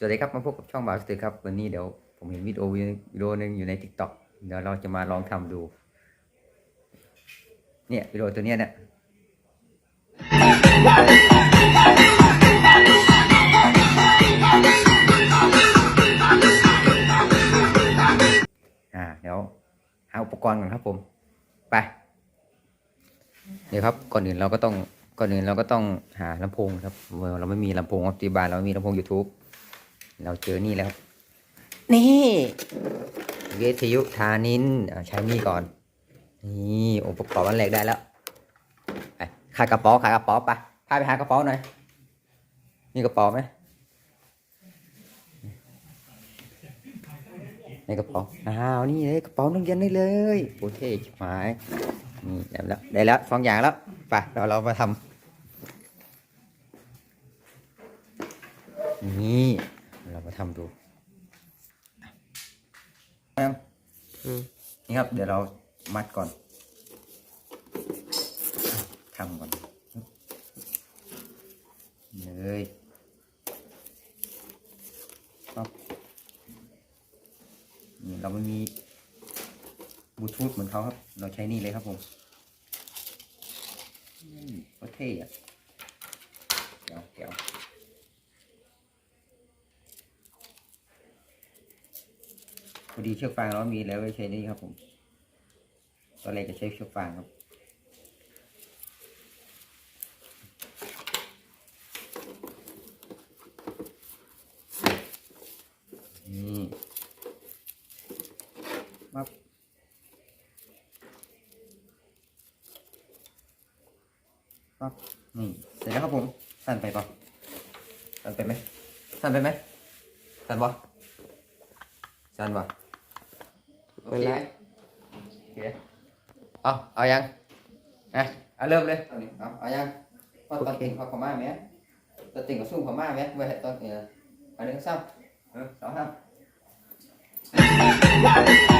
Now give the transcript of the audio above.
สวัสดีครับมาพบกับช่องบาสตือครับวันนี้เดี๋ยวผมเห็นวิดีโอวิดีโอหนึ่งอยู่ใน t ิ k t o k เดี๋ยวเราจะมาลองทำดู เนี่ยวิดีโอตัวเนี้ยเนี่ยอ่าเดี๋ยวหาอุปกรณ์ก่อนครับผม ไป เดี๋ยวครับก่อนอื่นเราก็ต้องก่อนอื่นเราก็ต้องหาลำโพงครับ เราไม่มีลำโพงครับที่บ้านเรามีลำโพง YouTube เราเจอนี่แล้ว นี่วิทยุทานินใช้นี่ก่อน นี่อุปกรณ์วันแรกได้แล้วไปขายกระป๋าขายกระป๋าไปพาไปหากระป๋าหน่อยนี่กระป๋าไหมในกระเป๋าอ้าวนี่เลยกระเป๋านักเรียนได้เลยโอเคชิบหายนี่ได้แล้วได้แล้วสองอย่างแล้วไปเราเรามาทำนี่ ทำดูยังนี่ครับ เดี๋ยวเรามัดก่อนทำก่อนเลยปั๊บนี่เราไม่มีบลูทูธเหมือนเขาครับ เราใช้นี่เลยครับผมอืมโคตรเท่อะเดี๋ยวเดี๋ยว อดีเชือกฟางเรามีแล้วไว้ใช้นี่ครับผมตอนแรกจะใช้เชือกฟางครับนี่ปั๊บปั๊บนี่เสร็จแล้วครับผม สั่นไปปะสั่นไปไหมสั่นไปไหมสั่นปะสั่นปะ โอเคไหมโอเคเอาเอายังอะเอาเริ่มเลยเอานี่เอาเอายังพอตอนติ่งพอขม่าไหมตอนติ่งกับซุ่มขม่าไหมไว้ให้ตอนเอออันหนึ่งซ้ำเออสองซ้ำ